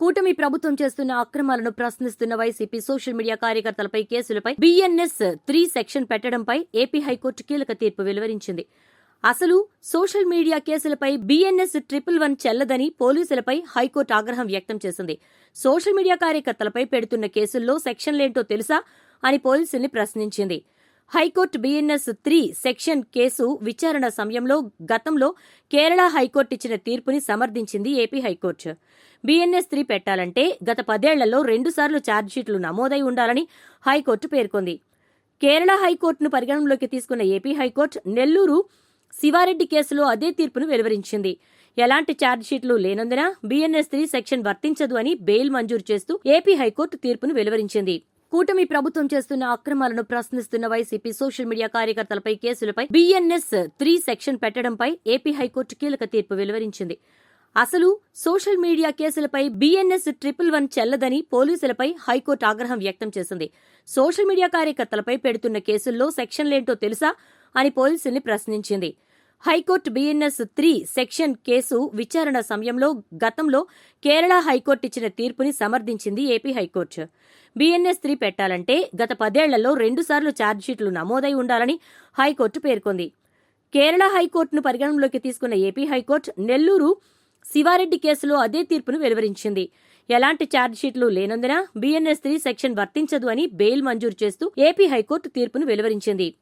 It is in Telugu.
కూటమి ప్రభుత్వం చేస్తున్న అక్రమాలను ప్రశ్నిస్తున్న వైసీపీ సోషల్ మీడియా కార్యకర్తలపై కేసులపై బిఎన్ఎస్ త్రీ సెక్షన్ పెట్టడంపై ఏపీ హైకోర్టు కీలక తీర్పు వెలువరించింది. అసలు సోషల్ మీడియా కేసులపై బిఎన్ఎస్ ట్రిపుల్ వన్ చెల్లదని పోలీసులపై హైకోర్టు ఆగ్రహం వ్యక్తం చేసింది. సోషల్ మీడియా కార్యకర్తలపై పెడుతున్న కేసుల్లో సెక్షన్లేంటో తెలుసా అని పోలీసుల్ని ప్రశ్నించింది. High court BNS three section case విచారణ సమయంలో గతంలో కేరళ హైకోర్టు ఇచ్చిన తీర్పుని సమర్థించింది AP high court. BNS three పెట్టాలంటే గత పదేళ్ళలో రెండుసార్లు ఛార్జ్షీట్లు నమోదై ఉండాలని హైకోర్టు పేర్కొంది. కేరళ హైకోర్టును పరిగణనలోకి తీసుకున్న ఏపీ హైకోర్టు నెల్లూరు శివారెడ్డి కేసులో అదే తీర్పును వెలువరించింది. ఎలాంటి ఛార్జ్షీట్లు లేనందున బీఎన్ఎస్ త్రీ సెక్షన్ వర్తించదు అని బెయిల్ మంజూరు చేస్తూ ఏపీ హైకోర్టు తీర్పును వెలువరించింది. కూటమి ప్రభుత్వం చేస్తున్న అక్రమాలను ప్రశ్నిస్తున్న వైసీపీ సోషల్ మీడియా కార్యకర్తలపై కేసులపై బిఎన్ఎస్ త్రీ సెక్షన్ పెట్టడంపై ఏపీ హైకోర్టు కీలక తీర్పు వెలువరించింది. అసలు సోషల్ మీడియా కేసులపై బిఎన్ఎస్ ట్రిపుల్ వన్ చెల్లదని పోలీసులపై హైకోర్టు ఆగ్రహం వ్యక్తం చేసింది. సోషల్ మీడియా కార్యకర్తలపై పెడుతున్న కేసుల్లో సెక్షన్లేంటో తెలుసా అని పోలీసుల్ని ప్రశ్నించింది. High court BNS three section case విచారణ సమయంలో గతంలో కేరళ హైకోర్టు ఇచ్చిన తీర్పుని సమర్థించింది AP high court. BNS three పెట్టాలంటే గత పదేళ్ళలో రెండుసార్లు ఛార్జ్షీట్లు నమోదై ఉండాలని హైకోర్టు పేర్కొంది. కేరళ హైకోర్టును పరిగణనలోకి తీసుకున్న ఏపీ హైకోర్టు నెల్లూరు శివారెడ్డి కేసులో అదే తీర్పును వెలువరించింది. ఎలాంటి ఛార్జ్షీట్లు లేనందున బీఎన్ఎస్ త్రీ సెక్షన్ వర్తించదు అని బెయిల్ మంజూరు చేస్తూ ఏపీ హైకోర్టు తీర్పును వెలువరించింది.